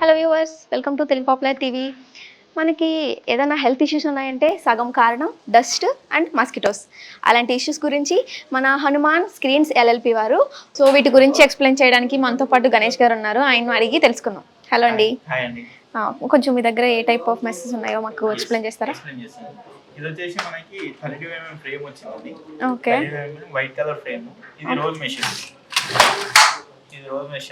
Hello viewers welcome to Telugu popular TV మనకి ఏదైనా health issues ఉన్నాయంటే సగం కారణం డస్ట్ అండ్ మస్కిటోస్ అలాంటి ఇష్యూస్ గురించి మన హనుమాన్ స్క్రీన్స్ ఎల్ఎల్పి వారు. సో వీటి గురించి ఎక్స్ప్లెయిన్ చేయడానికి మనతో పాటు గణేష్ గారు ఉన్నారు. ఆయన అడిగి తెలుసుకుందాం. హలో అండి. కొంచెం మీ దగ్గర ఏ టైప్ ఆఫ్ మెసేజ్ ఉన్నాయో మాకు ఎక్స్ప్లెయిన్ చేస్తారా? ఎక్స్ప్లెయిన్ చేస్తాను. ఇది వచ్చేసి మనకి థర్టీ టూ ఎంఎం ఫ్రేమ్ వచ్చింది ఓకే వైట్ కలర్ ఫ్రేమ్ ఇది రోజ్ మెషిన్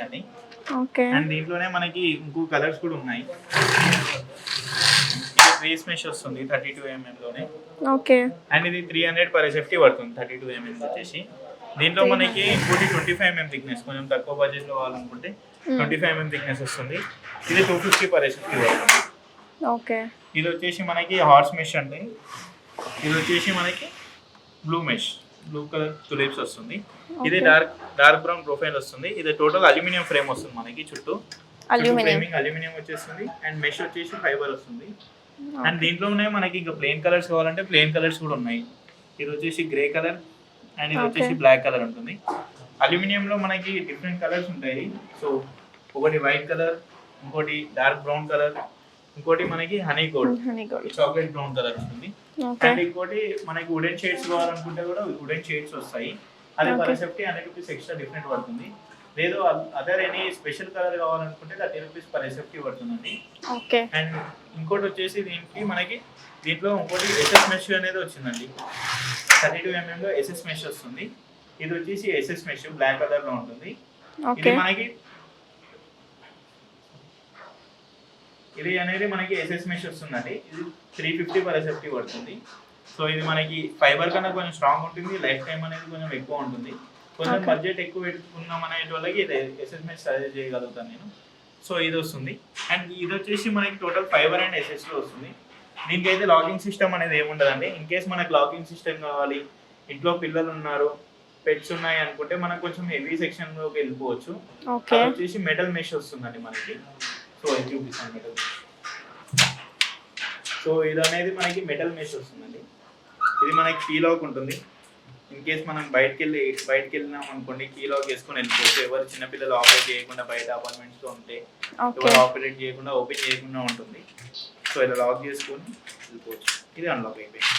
ఇది అండి ఓకే. అండ్ దీంట్లోనే మనకి ఇంకో కలర్స్ కూడా ఉన్నాయి. రేస్ మెష్ వస్తుంది థర్టీ టూ లోనే ఓకే. అండ్ ఇది త్రీ హండ్రెడ్ పర్ ఎస్ఎఫ్టీ పడుతుంది థర్టీ టూ ఎంఎం వచ్చేసి. దీంట్లో మనకి ఇంకోటి ట్వంటీ ఫైవ్ ఎంఎం థిక్నెస్ కొంచెం తక్కువ బడ్జెట్లో కావాలనుకుంటే ట్వంటీ ఫైవ్ ఎంఎం థిక్నెస్ వస్తుంది. ఇది టూ ఫిఫ్టీ పర్ ఎస్ఎఫ్టీ పడుతుంది. ఓకే. ఇది వచ్చేసి మనకి హార్స్ మెష్ అండి. ఇది వచ్చేసి మనకి blue mesh. Blue colour tulips వస్తుంది. ఇది డార్క్ డార్క్ బ్రౌన్ ప్రొఫైల్ వస్తుంది. ఇది టోటల్ అల్యూమినియం ఫ్రేమ్ వస్తుంది మనకి చుట్టూ. అల్యూమినియం అల్యూమినియం వచ్చేస్తుంది. అండ్ మెష్ వచ్చేసి ఫైబర్ వస్తుంది. అండ్ దీంట్లోనే మనకి ఇంకా ప్లెయిన్ కలర్స్ కావాలంటే ప్లెయిన్ కలర్స్ కూడా ఉన్నాయి. ఇది వచ్చేసి గ్రే కలర్ అండ్ ఇది వచ్చేసి బ్లాక్ కలర్ ఉంటుంది. అల్యూమినియం లో మనకి డిఫరెంట్ కలర్స్ ఉంటాయి. సో ఒకటి వైట్ కలర్ ఇంకోటి డార్క్ బ్రౌన్ కలర్ ఇంకోటి మనకి honey gold chocolate brown colour ఉంటుంది. అండ్ ఇంకోటి మనకి వుడెన్ షేడ్స్ కావాలనుకుంటే కూడా వుడెన్ షేడ్స్ వస్తాయి. అది per safety hundred rupees extra different పడుతుంది. లేదు అదర్ ఎనీ స్పెషల్ కలర్ కావాలనుకుంటే థర్టీ రూపీస్ పర్ సేఫ్టీ పడుతుందండి. అండ్ ఇంకోటి వచ్చేసి దీనికి మనకి దీంట్లో ఇంకోటి ఎస్ఎస్ మెష్ అనేది వచ్చిందండి. థర్టీ టూ ఎంఎంలో ఎస్ఎస్ మెష్ వస్తుంది. ఇది వచ్చేసి ఎస్ఎస్ మెష్ బ్లాక్ కలర్లో ఉంటుంది. ఇది మనకి ఇది అనేది మనకి ఎస్ఎస్ మెష్ వస్తుందండి. ఇది త్రీ ఫిఫ్టీ పర్ ఎస్ఎఫ్టీ పడుతుంది. సో ఇది మనకి ఫైబర్ కన్నా కొంచెం స్ట్రాంగ్ ఉంటుంది. లైఫ్ టైం అనేది కొంచెం ఎక్కువ ఉంటుంది. కొంచెం. బడ్జెట్ ఎక్కువ పెట్టుకున్నాం అనే వాళ్ళకి ఇది ఎస్ఎస్ మెష్ సజెస్ట్ చేయగలుగుతాను నేను. సో ఇది వస్తుంది. అండ్ ఇది వచ్చేసి మనకి టోటల్ ఫైబర్ అండ్ ఎస్ఎస్లో వస్తుంది. దీనికైతే లాకింగ్ సిస్టమ్ అనేది ఏముండదండి. ఇన్ కేస్ మనకి లాకింగ్ సిస్టమ్ కావాలి ఇంట్లో పిల్లలు ఉన్నారు పెట్స్ ఉన్నాయి అనుకుంటే మనకు కొంచెం హెవీ సెక్షన్లోకి వెళ్ళిపోవచ్చు. వచ్చేసి మెటల్ మెష్ వస్తుందండి మనకి. సో ఇది చూపిస్తాను మెటల్ సో ఇది అనేది మనకి మెటల్ మెష్ వస్తుందండి. ఇది మనకి కీ లాక్ ఉంటుంది. ఇన్ కేస్ మనం బయటకు వెళ్ళి బయటకు వెళ్ళినాం అనుకోండి కీ లాక్ వేసుకొని వెళ్ళిపోవచ్చు. ఎవరు చిన్నపిల్లలు ఆపరేట్ చేయకుండా బయట అపార్ట్మెంట్స్లో ఉంటే ఎవరు ఆపరేట్ చేయకుండా ఓపెన్ చేయకుండా ఉంటుంది. సో ఇలా లాక్ చేసుకొని వెళ్ళిపోవచ్చు. ఇది అన్లాక్ అయిపోయింది.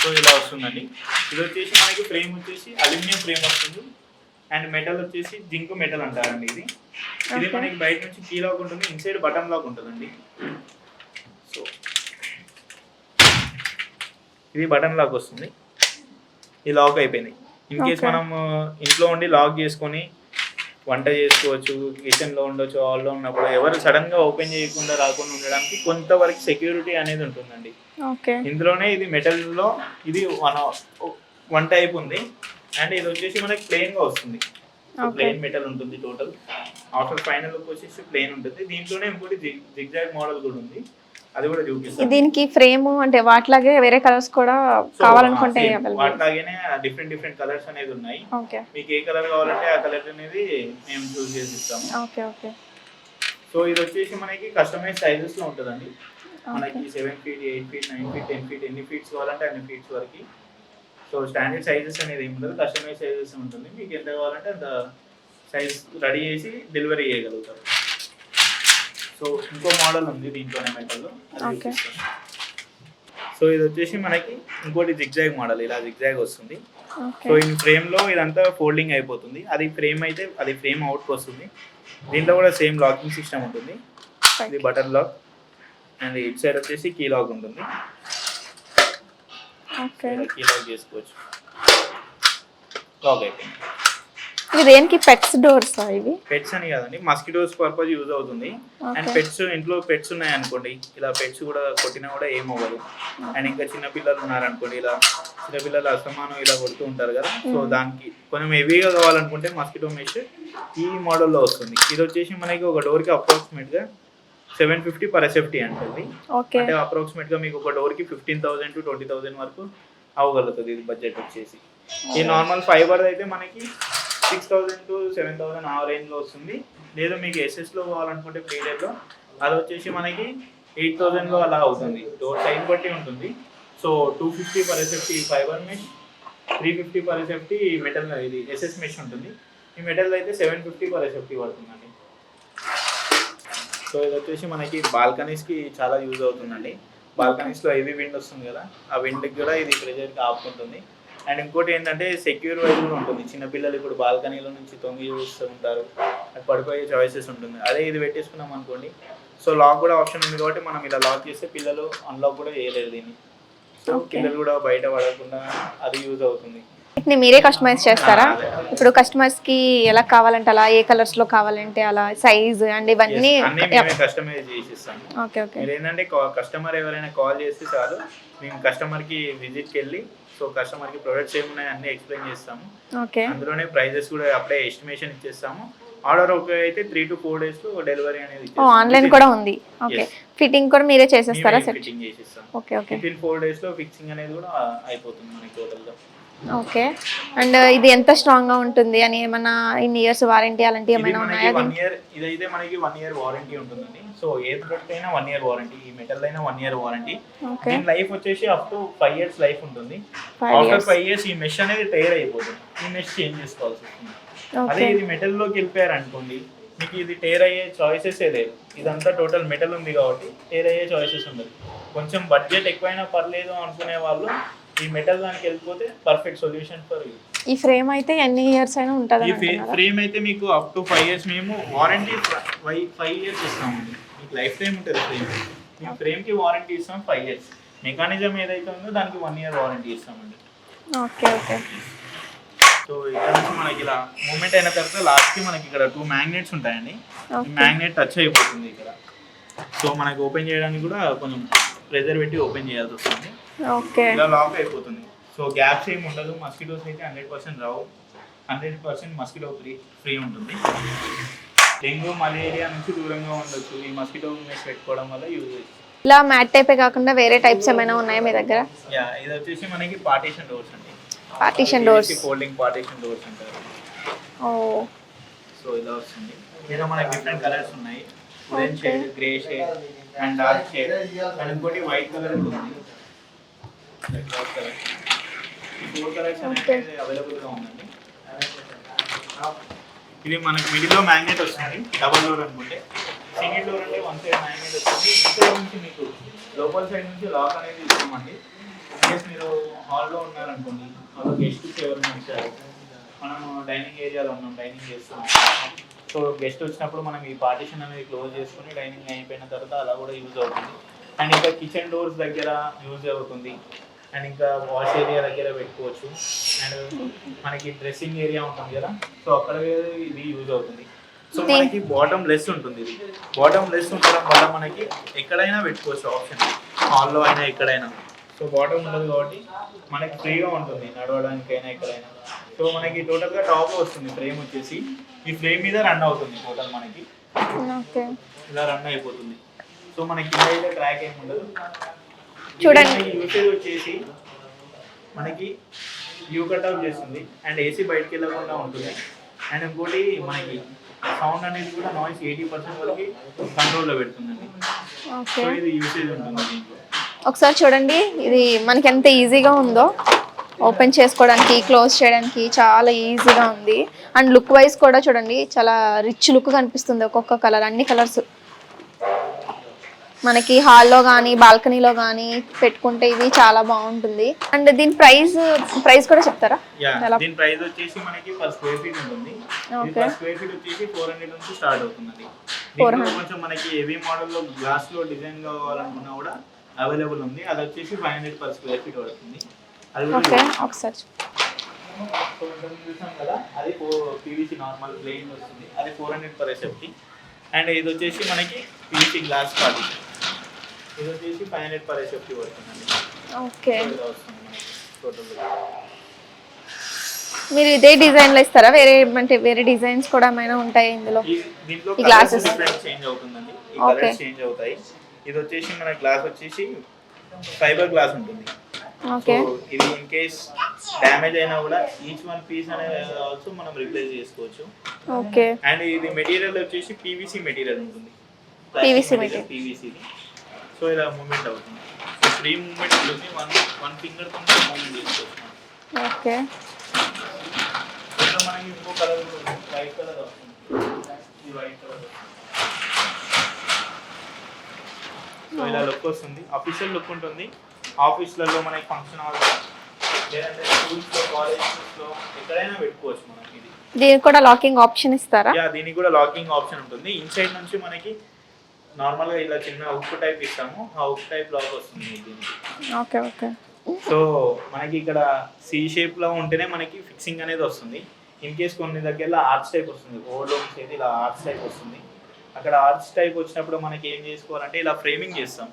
సో ఇలా వస్తుందండి. ఇది వచ్చేసి మనకి ఫ్రేమ్ వచ్చేసి అల్యూమినియం ఫ్రేమ్ వస్తుంది. అండ్ మెటల్ వచ్చేసి జింక్ మెటల్ అంటారండి ఇది. ఇది. మనకి బయట నుంచి కీ లాక్ ఉంటుంది ఇన్సైడ్ బటన్ లాక్ ఉంటుందండి సో ఇది బటన్ లాక్ వస్తుంది ఇది లాక్ అయిపోయింది ఇన్ కేస్. మనం ఇంట్లో ఉండి లాక్ చేసుకొని వంట చేసుకోవచ్చు కిచెన్లో ఉండొచ్చు హాల్లో ఉన్నప్పుడు ఎవరు సడన్గా ఓపెన్ చేయకుండా రాకుండా ఉండడానికి కొంతవరకు సెక్యూరిటీ అనేది ఉంటుందండి ఇందులోనే ఇది మెటల్లో ఇది వన్ వన్ టైప్ ఉంది అండ్ ఇది వచ్చేసి మనకి ప్లెయిన్గా వస్తుంది. ప్లెయిన్ మెటల్ ఉంటుంది టోటల్ ఆఫ్టర్ ఫైనల్ లుక్ వచ్చేసి ప్లెయిన్ ఉంటుంది. దీంట్లోనే ఇంకోటి జిగ్జాగ్ మోడల్ కూడా ఉంది. అది కూడా చూపిస్తాను. దీనికి ఫ్రేమ్ అంటే వాటిలాగే వేరే కలర్స్ కూడా కావాలనుకుంటే. వాటిలాగానే డిఫరెంట్ డిఫరెంట్ కలర్స్ అనేది ఉన్నాయి. ఓకే మీకు ఏ కలర్ కావాలంటే ఆ కలర్ అనేది మేము చూస్ చేసి ఇస్తాము. ఓకే ఓకే సో ఇది వచ్చేసి మనకి కస్టమైజ్ సైజెస్లో ఉంటుందండి. మనకి seven feet eight feet nine feet ten feet ఎన్ని ఫీట్స్ కావాలంటే అన్ని ఫీట్స్ వరకు. సో స్టాండర్డ్ సైజెస్ అనేది ఏమి ఉండదు కస్టమైజ్ సైజెస్ ఉంటుంది. మీకు ఎంత కావాలంటే అంత సైజ్ రెడీ చేసి డెలివరీ చేయగలుగుతారు. సో ఇంకో మోడల్ ఉంది దీంట్లోనే మెటల్ Okay. సో ఇది వచ్చేసి మనకి ఇంకోటి జిగ్జాగ్ మోడల్ ఇలా జిగ్జాగ్ వస్తుంది. సో ఈ ఫ్రేమ్లో ఇదంతా ఫోల్డింగ్ అయిపోతుంది. అది ఫ్రేమ్ అయితే అది ఫ్రేమ్ అవుట్ వస్తుంది. దీంట్లో కూడా సేమ్ లాకింగ్ సిస్టమ్ ఉంటుంది. ఇది button lock and it side వచ్చేసి కీ లాక్ ఉంటుంది. ఓకే. కీ లాక్ చేసుకోవచ్చు. లాక్ అయిపోయింది ఇది దేనికి? పెట్స్ డోర్స్ ఇవి? పెట్స్ అని కాదండి. మస్కిటోస్ పర్పస్ యూజ్ అవుతుంది. అండ్ పెట్స్ ఇంట్లో పెట్స్ ఉన్నాయి అనుకోండి. ఇలా పెట్స్ కూడా కొట్టినా కూడా ఏం అవ్వదు. అండ్ ఇంకా చిన్న పిల్లలు ఉన్నారనుకోండి ఇలా చిన్న పిల్లలు అసమానం ఇలా కొడుతూ ఉంటారు కదా. సో దానికి కొంచెం హెవీగా కావాలనుకుంటే మస్కిటో మెష్ ఈ మోడల్లో వస్తుంది. ఇది వచ్చేసి మనకి ఒక డోర్కి అప్రాక్సిమేట్గా సెవెన్ ఫిఫ్టీ పర్ ఎస్ఎఫ్టీ అంటుంది. అంటే అప్రాక్సిమేట్గా మీకు ఒక డోర్కి fifteen thousand to twenty thousand వరకు అవ్వగలుగుతుంది ఇది బడ్జెట్ వచ్చేసి. ఈ నార్మల్ ఫైబర్ అయితే మనకి six thousand to seven thousand ఆ రేంజ్లో వస్తుంది. లేదా మీకు ఎస్ఎస్లో కావాలనుకుంటే ప్రీడెడ్లో అది వచ్చేసి మనకి ఎయిట్ థౌసండ్లో అలా అవుతుంది. డోర్ సైజ్ బట్టి ఉంటుంది. So two fifty per SFT fibre mesh three fifty per SFT metal ఇది ఎస్ఎస్ మెష్ ఉంటుంది. ఈ మెటల్ అయితే సెవెన్ ఫిఫ్టీ పర్ ఎస్ఎఫ్టీ పడుతుందండి. సో ఇది వచ్చేసి మనకి బాల్కనీస్కి చాలా యూజ్ అవుతుందండి. బాల్కనీస్లో హెవీ విండ్ వస్తుంది కదా ఆ విండ్కి కూడా ఇది ప్రెజర్కి ఆపుకుంటుంది అండ్ ఇంకోటి ఏంటంటే సెక్యూర్ వైజ్ కూడా ఉంటుంది. చిన్నపిల్లలు ఇప్పుడు బాల్కనీలో నుంచి తొంగి చూస్తూ ఉంటారు. అది పడిపోయే చాయిసెస్ ఉంటుంది. అదే ఇది పెట్టేసుకున్నాం అనుకోండి. సో లాక్ కూడా ఆప్షన్ ఉంది కాబట్టి మనం ఇలా లాక్ చేస్తే పిల్లలు అన్లాక్ కూడా చేయలేరు దీన్ని. సో. పిల్లలు కూడా బయట పడకుండా అది యూజ్ అవుతుంది. వీటిని మీరే కస్టమైజ్ చేస్తారా. ఇప్పుడు కస్టమర్స్కి ఎలా కావాలంటే అలా ఏ కలర్స్లో కావాలంటే అలా సైజ్ అండ్ ఇవన్నీ కస్టమైజ్ చేసి ఇస్తాం ఓకే ఓకే ఏంటంటే కస్టమర్ ఎవరైనా కాల్ చేస్తే చాలు మేము కస్టమర్కి విజిట్కి వెళ్ళి సో కస్టమర్కి ప్రొడక్ట్స్ ఏమున్నాయి అన్నీ ఎక్స్ప్లెయిన్ చేస్తాము. ఓకే అందులోనే ప్రైజెస్ కూడా అప్పుడే ఎస్టిమేషన్ ఇచ్చేస్తాము. ఆర్డర్ ఓకే అయితే త్రీ టు ఫోర్ డేస్లో డెలివరీ అనేది ఆన్లైన్ కూడా ఉంది. ఓకే. ఫిట్టింగ్ కూడా మీరే చేసేస్తారా ఫిట్టింగ్ చేసి ఇస్తాం ఓకే ఓకే ఫోర్ డేస్లో ఫిక్సింగ్ అనేది కూడా అయిపోతుంది మనకి టోటల్గా. ఓకే. అండ్ ఇది ఎంత స్ట్రాంగ్గా ఉంటుంది? అని ఏమన్నా ఇన్ని ఇయర్స్ వారంటీ అలాంటివి ఇది ఏమైనా ఉన్నాయా వన్ ఇయర్ ఇదైతే మనకి వన్ ఇయర్ వారంటీ ఉంటుందండి. సో ఏ ప్రొడక్ట్ అయినా వన్ ఇయర్ వారంటీ ఈ మెటల్ అయినా వన్ ఇయర్ వారంటీ ఓకే. దీని లైఫ్ వచ్చేసి up to five years life ఉంటుంది. ఆఫ్టర్ ఫైవ్ ఇయర్స్ ఈ మెష్ అనేది టైర్ అయిపోతుంది. ఈ మెష్ చేంజ్ చేసుకోవాల్సి వస్తుంది. అదే ఇది మెటల్లోకి వెళ్ళిపోయారు అనుకోండి మీకు ఇది టేర్ అయ్యే చాయిసెస్ లేదు. ఇదంతా టోటల్ మెటల్ ఉంది కాబట్టి టేర్ అయ్యే చాయిసెస్ ఉండదు. కొంచెం బడ్జెట్ ఎక్కువైనా పర్లేదు అనుకునే వాళ్ళు ఈ మెటల్ దానికి వెళ్ళిపోతే పర్ఫెక్ట్ సొల్యూషన్ ఫర్ యూ ఈ ఫ్రేమ్ అయితే ఎన్ని ఇయర్స్ అయినా ఉంటుంది ఈ ఫ్రేమ్ అయితే మీకు అప్ టు ఫైవ్ ఇయర్స్ మేము వారంటీ ఫైవ్ ఇయర్స్ ఇస్తామండి మీకు లైఫ్ టైం ఉంటుంది ఫ్రేమ్. మేము ఫ్రేమ్కి వారంటీ ఇస్తాం ఫైవ్ ఇయర్స్ మెకానిజం ఏదైతే ఉందో దానికి వన్ ఇయర్ వారంటీ ఇస్తామండి. Okay okay. సో ఇక్కడ నుంచి మనకి ఇలా మూమెంట్ అయిన తర్వాత లాస్ట్కి మనకి ఇక్కడ టూ మ్యాగ్నెట్స్ ఉంటాయండి. మ్యాగ్నెట్ టచ్ అయిపోతుంది ఇక్కడ. సో మనకి ఓపెన్ చేయడానికి కూడా కొంచెం ప్రెజర్ పెట్టి ఓపెన్ చేయాల్సి వస్తుంది. ఓకే. ఇలా లాక్ అయిపోతుంది. సో గ్యాప్స్ ఏమి ఉండదు. మస్కిటోస్ అయితే హండ్రెడ్ పర్సెంట్ రావు. Hundred percent mosquito free free ఉంటుంది. డెంగ్యూ మలేరియా నుంచి దూరంగా ఉండొచ్చు. ఈ మస్కిటో మెష్ పెట్టుకోవడం వల్ల యూజ్ ఇలా మ్యాట్ టైపే కాకుండా వేరే టైప్స్ ఏమైనా ఉన్నాయా మీ దగ్గర? యా ఇది వచ్చేసి మనకి పార్టీషన్ డోర్స్ అండి. Partition doors. Folding partition doors అంటారు. ఓ. సో ఇలా వస్తుంది. ఇందులో మనకి డిఫరెంట్ కలర్స్ ఉన్నాయి. Orange shade grey shade and dark shade and ఇంకోటి వైట్ కలర్ కూడా ఉంది. Four colours four colours Okay. అనేది అవైలబుల్గా ఉందండి. ఇది మనకి మిడిల్లో మ్యాగ్నెట్ వస్తుంది. డబల్ డోర్ అనుకుంటే. సింగిల్ డోర్ అంటే వన్ సైడ్ మ్యాగ్నెట్ వస్తుంది. ఇక్కడ నుంచి మీకు లోపల సైడ్ నుంచి లాక్ అనేది ఇస్తామండి ఇన్కేస్ మీరు హాల్లో ఉన్నారనుకోండి హాల్లో గెస్ట్స్ ఎవరైనా వచ్చారు మనము డైనింగ్ ఏరియాలో ఉన్నాం డైనింగ్ చేస్తున్నాం. సో గెస్ట్ వచ్చినప్పుడు మనం ఈ పార్టిషన్ అనేది క్లోజ్ చేసుకుని డైనింగ్ అయిపోయిన తర్వాత అలా కూడా యూజ్ అవుతుంది. అండ్ ఇంకా కిచెన్ డోర్స్ దగ్గర యూజ్ అవుతుంది. అండ్ ఇంకా వాష్ ఏరియా దగ్గర పెట్టుకోవచ్చు. అండ్ మనకి డ్రెస్సింగ్ ఏరియా ఉంటుంది కదా సో అక్కడ ఇది యూజ్ అవుతుంది. సో మనకి బాటమ్ లెస్ ఉంటుంది ఇది. బాటమ్ లెస్ ఉండడం వల్ల మనకి ఎక్కడైనా పెట్టుకోవచ్చు ఆప్షన్ హాల్లో అయినా ఎక్కడైనా. సో బాటమ్ ఉండదు కాబట్టి మనకి ఫ్రీగా ఉంటుంది నడవడానికైనా ఎక్కడైనా. సో మనకి టోటల్గా టాప్ వస్తుంది ఫ్రేమ్ వచ్చేసి. ఈ ఫ్రేమ్ మీద రన్ అవుతుంది టోటల్ మనకి. ఓకే. ఇలా రన్ అయిపోతుంది. సో మనకి ట్రాక్ ఏమి ఉండదు. చూడండి. యూసేజ్ వచ్చేసి మనకి యూ కట్ ఆఫ్ చేస్తుంది. అండ్ ఏసీ బయటకు వెళ్ళకుండా ఉంటుంది. అండ్ ఇంకోటి మనకి సౌండ్ అనేది కూడా నాయిస్ ఎయిటీ పర్సెంట్ వరకు కంట్రోల్లో పెడుతుందండి. ఓకే. సో ఇది యూసేజ్ ఉంటుంది ఒకసారి చూడండి. ఇది మనకి ఎంత ఈజీగా ఉందో. ఓపెన్ చేసుకోవడానికి క్లోజ్ చేయడానికి చాలా ఈజీగా ఉంది. అండ్ లుక్ వైజ్ కూడా చూడండి చాలా రిచ్ లుక్ కనిపిస్తుంది ఒక్కొక్క కలర్ అన్ని కలర్స్. మనకి హాల్లో కానీ బాల్కనీలో కానీ పెట్టుకుంటే ఇది చాలా బాగుంటుంది. అండ్ దీని ప్రైస్ ప్రైస్ కూడా చెప్తారా? యా ఎలా? దీని ప్రైస్ వచ్చేసి మనకి పర్ స్క్వేర్ ఫీట్ ఉంటుంది. Okay. పర్ స్క్వేర్ ఫీట్ వచ్చేసి ఫోర్ హండ్రెడ్ నుంచి స్టార్ట్ అవుతుంది 400. కొంచెం మనకి హెవీ మోడల్లో గ్లాస్లో డిజైన్ కావాలనుకున్నా కూడా అవైలబుల్ ఉంది. అది వచ్చేసి five hundred per square feet పడుతుంది. ఓకే ఒకసారి. చూసాం కదా అది పీవీసీ నార్మల్ ప్లెయిన్ వస్తుంది. అది four hundred per SFT and ఇది వచ్చేసి మనకి పీవీసీ గ్లాస్ పార్టీ ఇది వచ్చేసి ఫైవ్ హండ్రెడ్ పర్ ఎస్ఎఫ్టీ పడుతుందండి ఓకే. మీరు ఇదే డిజైన్లో ఇస్తారా? వేరే అంటే వేరే డిజైన్స్ కూడా ఏమైనా ఉంటాయి ఇందులో? ఈ గ్లాసెస్ చేంజ్ అవుతుందండి. ఈ. కలర్స్ చేంజ్ అవుతాయి. ఇది వచ్చేసి మన గ్లాస్ వచ్చేసి ఫైబర్ గ్లాస్ ఉంటుంది. సో ఓకే ఇది ఇన్ కేస్ డ్యామేజ్ అయినా కూడా ఈచ్ వన్ పీస్ అనేది ఆల్సో మనం రిప్లేస్ చేసుకోవచ్చు. ఓకే. అండ్ ఇది మెటీరియల్ వచ్చేసి పీవీసీ మెటీరియల్ ఉంటుంది. PVC material. పీవీసీ సో ఇలా మూమెంట్ అవుతుంది. ఫ్రీ మూమెంట్ ఉంటుంది. వన్ వన్ ఫింగర్తో మూమెంట్ చేసుకోవచ్చు. ఓకే. దీంట్లో మనకి ఇంకో కలర్ వైట్ కలర్ వస్తుంది. ఇది వైట్ కలర్ సో ఇలా లుక్ వస్తుంది. అఫీషియల్ లుక్ ఉంటుంది. ఆఫీస్లలో మనకి ఫంక్షన్ హాల్ లేదంటే స్కూల్స్లో కాలేజెస్లో ఎక్కడైనా పెట్టుకోవచ్చు మనం ఇది. దీనికి కూడా లాకింగ్ ఆప్షన్ ఇస్తారా? యా దీనికి కూడా లాకింగ్ ఆప్షన్ ఉంటుంది. ఇన్సైడ్ నుంచి మనకి నార్మల్గా ఇలా చిన్న ఉక్కు టైప్ ఇస్తాము. ఆ ఉక్కు టైప్ లాక్ వస్తుంది దీనికి. Okay okay. సో మనకి ఇక్కడ సి షేప్లో ఉంటేనే మనకి ఫిక్సింగ్ అనేది వస్తుంది. ఇన్ కేస్ కొన్ని దగ్గరలో ఆర్చ్ టైప్ వస్తుంది. ఓల్డ్ హోమ్స్ అయితే ఇలా ఆర్చ్ టైప్ వస్తుంది. అక్కడ ఆర్చ్ టైప్ వచ్చినప్పుడు మనకి ఏం చేసుకోవాలంటే ఇలా ఫ్రేమింగ్ చేస్తాం.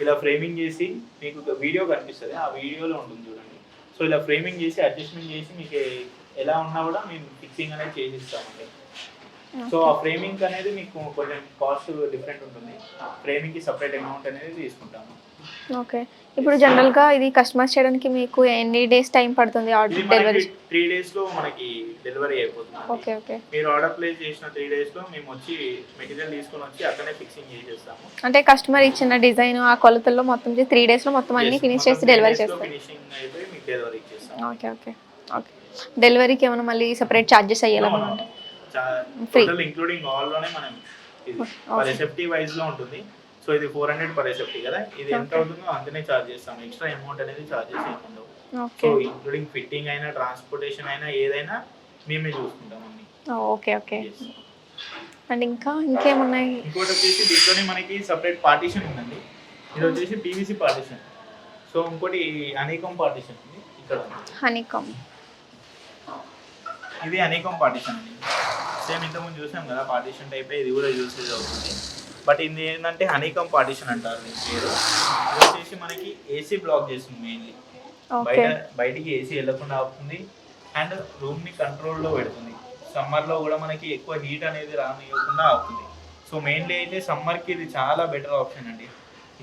ఇలా ఫ్రేమింగ్ చేసి మీకు ఒక వీడియో కనిపిస్తుంది. ఆ వీడియోలో ఉంటుంది చూడండి. సో ఇలా ఫ్రేమింగ్ చేసి అడ్జస్ట్మెంట్ చేసి మీకు ఎలా ఉన్నా కూడా మేము ఫిక్సింగ్ అనేది చేసిస్తామండి. సో ఆ ఫ్రేమింగ్ అనేది మీకు కొంచెం కాస్ట్ డిఫరెంట్ ఉంటుంది. ఫ్రేమింగ్కి సపరేట్ అమౌంట్ అనేది తీసుకుంటాము. ఓకే. ఇప్పుడు జనరల్గా ఇది కస్టమైజ్ చేయడానికి మీకు ఎన్ని డేస్ టైం పడుతుంది ఆర్డర్ డెలివరీ మనకి త్రీ డేస్లో మనకి డెలివరీ అయిపోతుంది. Okay okay. మీరు ఆర్డర్ ప్లేస్ చేసిన త్రీ డేస్లో మేము వచ్చి మెటీరియల్ తీసుకొని వచ్చి అక్కడే ఫిక్సింగ్ చేసేస్తాము. అంటే కస్టమర్ ఇచ్చిన డిజైన్ ఆ కొలతల్లో మొత్తం త్రీ డేస్లో మొత్తం అన్ని ఫినిష్ చేసి డెలివరీ చేస్తారు. ఫినిషింగ్ అయిపోయి మీకు డెలివరీ ఇచ్చేస్తాం ఓకే ఓకే ఓకే. డెలివరీకి ఏమైనా మళ్ళీ సపరేట్ ఛార్జెస్ అయ్యేలా Free. టోటల్ ఇంక్లూడింగ్ ఆల్లోనే మనం ఇది పర్ ఎస్ఎఫ్టీ వైజ్లో ఉంటుంది. సో ఇది ఫోర్ హండ్రెడ్ పర్ ఎస్ఎఫ్టీ కదా. ఇది ఎంత అవుతుందో అంతనే చార్జ్ చేస్తాం. ఎక్స్ట్రా అమౌంట్ అనేది చార్జెస్ ఏమి ఉండవు సో ఇంక్లూడింగ్ ఫిట్టింగ్ అయినా ట్రాన్స్పోర్టేషన్ అయినా ఏదైనా మేమే చూసుకుంటాం అన్ని. Okay okay. అండ్ ఇంకా ఇంకేమున్నాయి? ఇంకోటి వచ్చేసి దీంట్లోనే మనకి సపరేట్ పార్టీషన్ ఉందండి. ఇది వచ్చేసి పీవీసీ పార్టీషన్ సో ఇంకోటి అనేకం పార్టీషన్ ఉంది. ఇక్కడ. హనీకామ్ ఇది అనేకం పార్టీషన్ అండి. సేమ్ ఇంతకుముందు చూసాం కదా పార్టీషన్ టైప్ ఇది కూడా యూసేజ్ అవుతుంది. బట్ ఇది ఏంటంటే హనీకం పార్టీషన్ అంటారు దీని పేరు. ఇది వచ్చేసి మనకి ఏసీ బ్లాక్ చేస్తుంది మెయిన్లీ బయట బయటికి ఏసీ వెళ్ళకుండా ఆపుతుంది అండ్ రూమ్ని కంట్రోల్లో పెడుతుంది. సమ్మర్లో కూడా మనకి ఎక్కువ హీట్ అనేది రానివ్వకుండా ఆపుతుంది సో మెయిన్లీ అయితే సమ్మర్కి ఇది చాలా బెటర్ ఆప్షన్ అండి.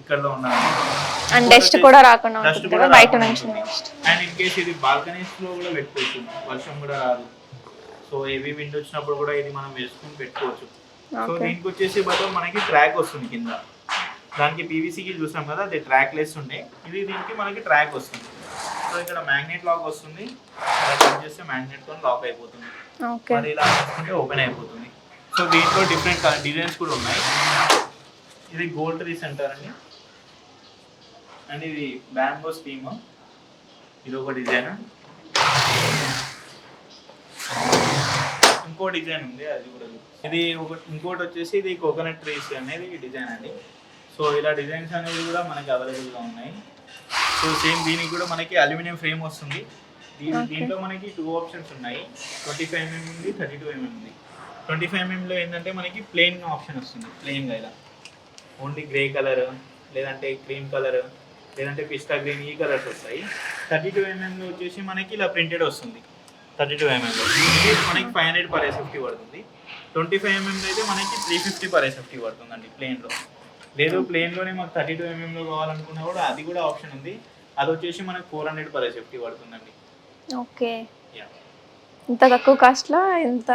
ఇక్కడ ఉన్న అండ్ డస్ట్ కూడా రాకుండా బయట నుంచి అండ్ ఇన్ కేస్ ఇది బాల్కనీస్లో కూడా పెట్టుకోవచ్చు వర్షం కూడా రాదు. సో హెవీ విండ్ వచ్చినప్పుడు కూడా ఇది మనం వేసుకుని పెట్టుకోవచ్చు. సో దీనికి వచ్చేసి బదులు మనకి ట్రాక్ వస్తుంది కింద. దానికి పీవీసీకి చూసాం కదా అది ట్రాక్ లెస్ ఉండే. ఇది దీనికి మనకి ట్రాక్ వస్తుంది. సో ఇక్కడ మ్యాగ్నెట్ లాక్ వస్తుంది. చేస్తే మ్యాగ్నెట్తో లాక్ అయిపోతుంది. మరి ఇలా చేసుకుంటే ఓపెన్ అయిపోతుంది. సో దీంట్లో డిఫరెంట్ డిజైన్స్ కూడా ఉన్నాయి. ఇది గోల్డ్ రీస్ అంటారండి అండ్. ఇది బ్యాంబో స్టీమ్ ఇది ఒక డిజైన్ ఇంకో డిజైన్ ఉంది అది కూడా. ఇది ఒక ఇంకోటి వచ్చేసి ఇది కోకోనట్ ట్రీస్ అనేది డిజైన్ అండి. సో ఇలా డిజైన్స్ అనేవి కూడా మనకి అవైలబుల్గా ఉన్నాయి. సో సేమ్ దీనికి కూడా మనకి అల్యూమినియం ఫ్రేమ్ వస్తుంది. దీంట్లో మనకి టూ ఆప్షన్స్ ఉన్నాయి. ట్వంటీ ఫైవ్ ఎంఎం ఉంది థర్టీ టూ ఎంఎం ఉంది. ట్వంటీ ఫైవ్ ఎంఎంలో ఏంటంటే మనకి ప్లెయిన్ ఆప్షన్ వస్తుంది ప్లెయిన్గా ఇలా. ఓన్లీ గ్రే కలర్ లేదంటే క్రీమ్ కలర్ లేదంటే పిస్తా గ్రీన్ ఈ కలర్స్ వస్తాయి. థర్టీ టూ ఎంఎంలో వచ్చేసి మనకి ఇలా ప్రింటెడ్ వస్తుంది. థర్టీ టూ ఇది మనకి ఫైవ్ హండ్రెడ్ పర్ ఎస్ఎఫ్టీ పడుతుంది. ట్వంటీ ఫైవ్ ఎంఎంలో అయితే మనకి త్రీ ఫిఫ్టీ పర్ ఎస్ఎఫ్టీ పడుతుందండి ప్లేన్లో లేదు ప్లేన్లోనే మాకు థర్టీ టూ ఎంఎంలో కావాలనుకున్నా కూడా అది కూడా ఆప్షన్ ఉంది. అది వచ్చేసి మనకి ఫోర్ హండ్రెడ్ పర్ ఎస్ఎఫ్టీ పడుతుందండి. ఓకే. యా ఇంత తక్కువ కాస్ట్లో ఇంత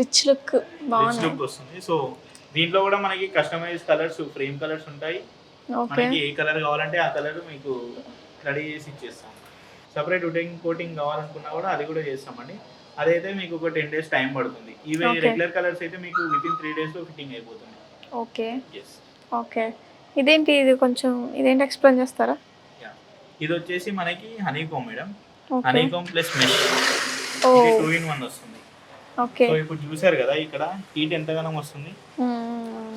రిచ్ లుక్ రిచ్ బాగుంది. లుక్ వస్తుంది. సో దీంట్లో కూడా మనకి కస్టమైజ్ కలర్స్ ఫ్రేమ్ కలర్స్ ఉంటాయి. ఓకే. మనకి ఏ కలర్ కావాలంటే ఆ కలర్ మీకు రెడీ చేసి ఇచ్చేస్తాం. సపరేట్ ఉటింగ్ కోటింగ్ కావాలనుకున్నా కూడా అది కూడా చేస్తామండి. అదైతే మీకు ఒక టెన్ డేస్ టైం పడుతుంది. ఇవి Okay. రెగ్యులర్ కలర్స్ అయితే మీకు విత్ ఇన్ త్రీ డేస్లో ఫిట్టింగ్ అయిపోతుంది. ఓకే. ఓకే. ఇదేంటి? ఇది కొంచెం ఇదేంటి ఎక్స్ప్లెయిన్ చేస్తారా? ఇది వచ్చేసి మనకి honeycomb madam. Okay. Honeycomb plus mesh two in one వస్తుంది. ఓకే. సో ఇప్పుడు చూసారు కదా ఇక్కడ హీట్ ఎంతగానో వస్తుంది.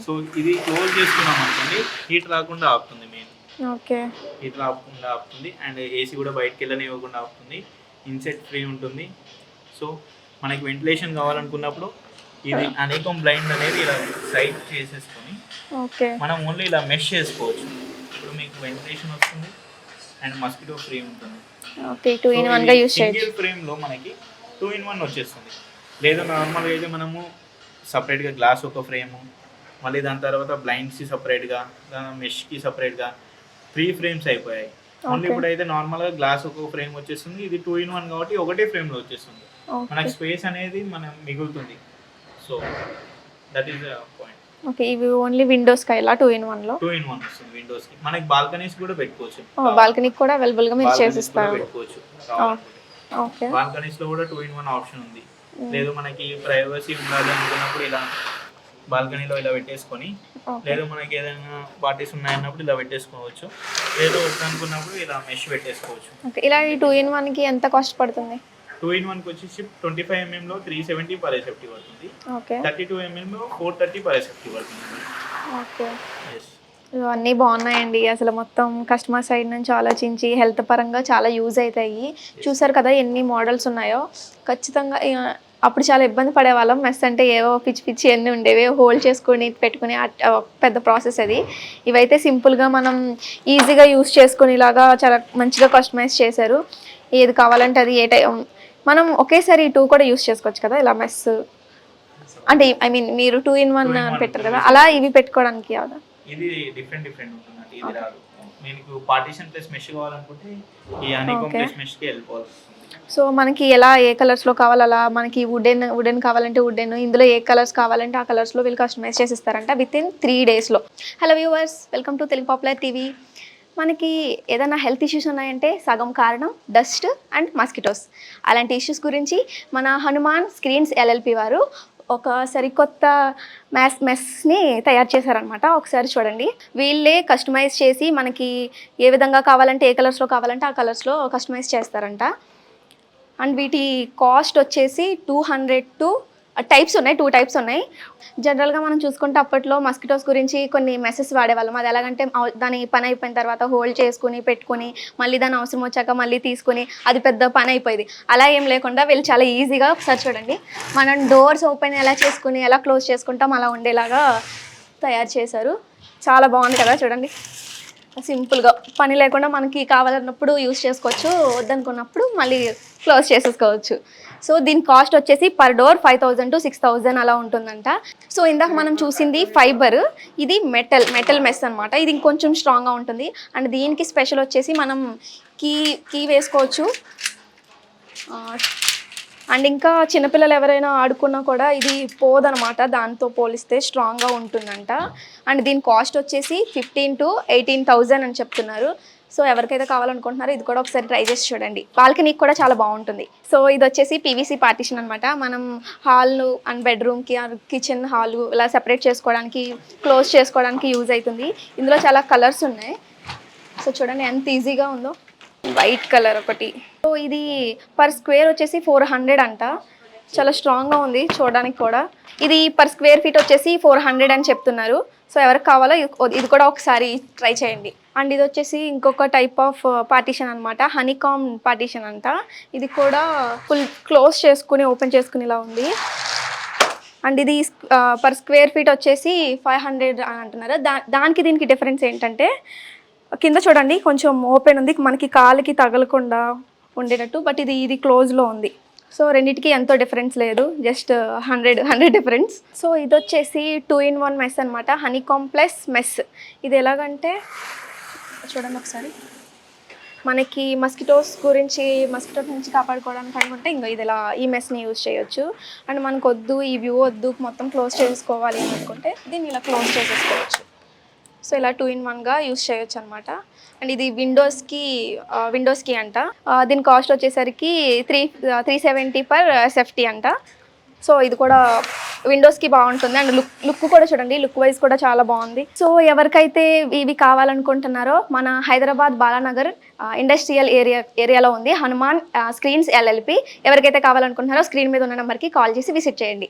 సో ఇది క్లోజ్ చేసుకున్నాం అనుకోండి హీట్ రాకుండా ఆపుతుంది మెయిన్ ఓకే. హీట్ రాకుండా ఆపుతుంది. అండ్ ఏసీ కూడా బయటకు వెళ్ళనివ్వకుండా ఆపుతుంది. ఇన్సెట్ ఫ్రీ ఉంటుంది. సో మనకి వెంటిలేషన్ కావాలనుకున్నప్పుడు ఇది అనేకం బ్లైండ్ అనేది ఇలా సైడ్ చేసేసుకొని ఓకే. మనం ఓన్లీ ఇలా మెష్ చేసుకోవచ్చు. ఇప్పుడు మీకు వెంటిలేషన్ వస్తుంది. అండ్ మస్కిటో ఫ్రీ ఉంటుంది. ఓకే టూ ఇన్ వన్గా యూస్ చేయొచ్చు. సింగిల్ ఫ్రేమ్లో మనకి టూ ఇన్ వన్ వచ్చేస్తుంది. లేదా నార్మల్గా అయితే మనము సపరేట్గా గ్లాస్ ఒక ఫ్రేము మళ్ళీ దాని తర్వాత బ్లైండ్స్కి సపరేట్గా మెష్కి సపరేట్గా త్రీ ఫ్రేమ్స్ అయిపోయాయి. ఓన్లీ. ఇప్పుడు అయితే నార్మల్గా గ్లాస్ ఒక ఫ్రేమ్ వచ్చేస్తుంది ఇది టూ ఇన్ వన్ కాబట్టి ఒకటే ఫ్రేమ్లో వచ్చేస్తుంది. మనకి స్పేస్ అనేది మనం మిగులుతుంది. So that is point okay ఇవి ఓన్లీ విండోస్కి ఇలా టూ ఇన్ వన్లో టూ ఇన్ వన్ వస్తుంది విండోస్కి మనకి బాల్కనీస్ కూడా పెట్టుకోవచ్చు. బాల్కనీకి కూడా అవైలబుల్గా మీరు Balconies కూడా చేసిస్తారు. పెట్టుకోవచ్చు. ఓకే బాల్కనీస్లో కూడా టూ ఇన్ వన్ ఆప్షన్ ఉంది. లేదు మనకి ప్రైవసీ ఉండాలి అనుకున్నప్పుడు ఇలా బాల్కనీలో ఇలా పెట్టేసుకొని లేదు మనకి ఏదైనా పార్టీస్ ఉన్నాయన్నప్పుడు ఇలా పెట్టేసుకోవచ్చు. లేదు వద్దనుకున్నప్పుడు ఇలా మెష్ పెట్టేసుకోవచ్చు. ఇలా ఈ టూ ఇన్ వన్కి ఎంత కాస్ట్ పడుతుంది? టూ ఇన్ వన్కి వచ్చేసి ట్వంటీ ఫైవ్ ఎంఎంలో త్రీ సెవెంటీ పర్ సేఫ్టీ పడుతుంది. థర్టీ టూ ఎంఎంలో ఫోర్ థర్టీ పర్ సేఫ్టీ పడుతుంది. ఓకే. ఇవన్నీ బాగున్నాయండి. అసలు మొత్తం కస్టమర్ సైడ్ నుంచి ఆలోచించి హెల్త్ పరంగా చాలా యూజ్ అవుతాయి. చూసారు కదా ఎన్ని మోడల్స్ ఉన్నాయో? ఖచ్చితంగా అప్పుడు చాలా ఇబ్బంది పడేవాళ్ళం. మెస్ అంటే ఏవో పిచ్చి పిచ్చి అన్నీ ఉండేవి. హోల్డ్ చేసుకొని పెట్టుకుని పెద్ద ప్రాసెస్ అది. ఇవైతే సింపుల్గా మనం ఈజీగా యూజ్ చేసుకునేలాగా చాలా మంచిగా కస్టమైజ్ చేశారు. ఏది కావాలంటే అది ఏ టైం మనం ఒకేసారి టూ కూడా యూజ్ చేసుకోవచ్చు కదా? ఇలా మెస్ అంటే ఐ మీన్ మీరు టూ ఇన్ వన్. పెట్టారు కదా? అలా ఇవి పెట్టుకోవడానికి కదా? ఇది డిఫరెంట్ డిఫరెంట్ ఉంటుందండి. ఇది రాదు. మీకు పార్టీషన్ ప్లస్ మెష్ కావాలనుకుంటే ఈ. ప్లస్ మెష్కి వస్తుంది సో మనకి ఎలా ఏ కలర్స్లో కావాలి అలా మనకి వుడెన్ వుడెన్ కావాలంటే వుడెన్ ఇందులో ఏ కలర్స్ కావాలంటే ఆ కలర్స్లో వీళ్ళు కస్టమైజ్ చేసి ఇస్తారంట విత్ ఇన్ త్రీ డేస్లో hello viewers welcome to Telugu popular TV మనకి ఏదైనా హెల్త్ ఇష్యూస్ ఉన్నాయంటే సగం కారణం డస్ట్ అండ్ మస్కిటోస్ అలాంటి ఇష్యూస్ గురించి మన హనుమాన్ స్క్రీన్స్ ఎల్ఎల్పి వారు ఒక సరికొత్త మ్యాస్ మెస్ని తయారు చేశారనమాట ఒకసారి చూడండి. వీళ్ళే కస్టమైజ్ చేసి మనకి ఏ విధంగా కావాలంటే ఏ కలర్స్లో కావాలంటే ఆ కలర్స్లో కస్టమైజ్ చేస్తారంట. అండ్ వీటి కాస్ట్ వచ్చేసి టూ హండ్రెడ్ టు టైప్స్ ఉన్నాయి టూ టైప్స్ ఉన్నాయి. జనరల్గా మనం చూసుకుంటే అప్పట్లో మస్కిటోస్ గురించి కొన్ని మెసెస్ వాడేవాళ్ళం. అది ఎలాగంటే దాని పని అయిపోయిన తర్వాత హోల్డ్ చేసుకుని పెట్టుకుని మళ్ళీ దాని అవసరం వచ్చాక మళ్ళీ తీసుకుని అది పెద్ద పని అయిపోయింది. అలా ఏం లేకుండా వీళ్ళు చాలా ఈజీగా ఒకసారి చూడండి. మనం డోర్స్ ఓపెన్ ఎలా చేసుకుని ఎలా క్లోజ్ చేసుకుంటాం అలా ఉండేలాగా తయారు చేశారు. చాలా బాగుంది కదా చూడండి. సింపుల్గా. పని లేకుండా మనకి కావాలన్నప్పుడు యూస్ చేసుకోవచ్చు వద్దనుకున్నప్పుడు మళ్ళీ క్లోజ్ చేసేసుకోవచ్చు. సో దీని కాస్ట్ వచ్చేసి per door five thousand to six thousand అలా ఉంటుందంట. సో ఇందాక మనం చూసింది ఫైబర్ ఇది మెటల్ మెటల్ మెస్ అనమాట ఇది ఇంకొంచెం స్ట్రాంగ్గా ఉంటుంది. అండ్ దీనికి స్పెషల్ వచ్చేసి మనం కీ కీ వేసుకోవచ్చు. అండ్ ఇంకా చిన్నపిల్లలు ఎవరైనా ఆడుకున్నా కూడా ఇది పోదనమాట. దాంతో పోలిస్తే స్ట్రాంగ్గా ఉంటుందంట. అండ్ దీని కాస్ట్ వచ్చేసి ఫిఫ్టీన్ టు ఎయిటీన్ థౌజండ్ అని చెప్తున్నారు. సో ఎవరికైతే కావాలనుకుంటున్నారో ఇది కూడా ఒకసారి ట్రై చేసి చూడండి. బాల్కనీకి కూడా చాలా బాగుంటుంది. సో ఇది వచ్చేసి పీవీసీ పార్టీషన్ అనమాట మనం హాల్ను అండ్ బెడ్రూమ్కి కిచెన్ హాల్ ఇలా సెపరేట్ చేసుకోవడానికి క్లోజ్ చేసుకోవడానికి యూజ్ అవుతుంది. ఇందులో చాలా కలర్స్ ఉన్నాయి. సో చూడండి ఎంత ఈజీగా ఉందో. వైట్ కలర్ ఒకటి. సో ఇది పర్ స్క్వేర్ వచ్చేసి ఫోర్ హండ్రెడ్ అంట. చాలా స్ట్రాంగ్గా ఉంది చూడడానికి కూడా. ఇది పర్ స్క్వేర్ ఫీట్ వచ్చేసి ఫోర్ హండ్రెడ్ అని చెప్తున్నారు. సో ఎవరికి కావాలో ఇది- కూడా ఒకసారి ట్రై చేయండి. అండ్ ఇది వచ్చేసి ఇంకొక టైప్ ఆఫ్ పార్టీషన్ అనమాట హనీకామ్ పార్టీషన్ అంట. ఇది కూడా ఫుల్ క్లోజ్ చేసుకుని ఓపెన్ చేసుకునేలా ఉంది. అండ్ ఇది పర్ స్క్వేర్ ఫీట్ వచ్చేసి ఫైవ్ హండ్రెడ్ అని అంటున్నారు. దా దానికి దీనికి డిఫరెన్స్ ఏంటంటే కింద చూడండి కొంచెం ఓపెన్ ఉంది. మనకి కాలుకి తగలకుండా ఉండేటట్టు బట్ ఇది ఇది క్లోజ్లో ఉంది. సో రెండింటికి ఎంతో డిఫరెన్స్ లేదు. Just hundred hundred difference so ఇది వచ్చేసి టూ ఇన్ వన్ మెస్ అనమాట హనీకామ్ ప్లస్ మెస్ ఇది ఎలాగంటే చూడండి ఒకసారి. మనకి మస్కిటోస్ గురించి మస్కిటోస్ నుంచి కాపాడుకోవడానికి అనుకుంటే ఇంకా ఇది ఇలా ఈ మెస్ని యూజ్ చేయొచ్చు. అండ్ మనకు వద్దు ఈ వ్యూ వద్దు మొత్తం క్లోజ్ చేసుకోవాలి అనుకుంటే దీన్ని ఇలా క్లోజ్ చేసేసుకోవచ్చు. సో ఇలా టూ ఇన్ వన్గా యూస్ చేయొచ్చు అనమాట అండ్ ఇది విండోస్కి విండోస్కి అంట. దీని కాస్ట్ వచ్చేసరికి త్రీ త్రీ సెవెంటీ పర్ సెఫ్టీ అంట. సో ఇది కూడా విండోస్కి బాగుంటుంది. అండ్ లుక్ లుక్ కూడా చూడండి లుక్ వైజ్ కూడా చాలా బాగుంది. సో ఎవరికైతే ఇవి కావాలనుకుంటున్నారో మన హైదరాబాద్ బాలానగర్ ఇండస్ట్రియల్ ఏరియా ఏరియాలో ఉంది హనుమాన్ స్క్రీన్స్ ఎల్ఎల్పి ఎవరికైతే కావాలనుకుంటున్నారో స్క్రీన్ మీద ఉన్న నెంబర్కి కాల్ చేసి విసిట్ చేయండి.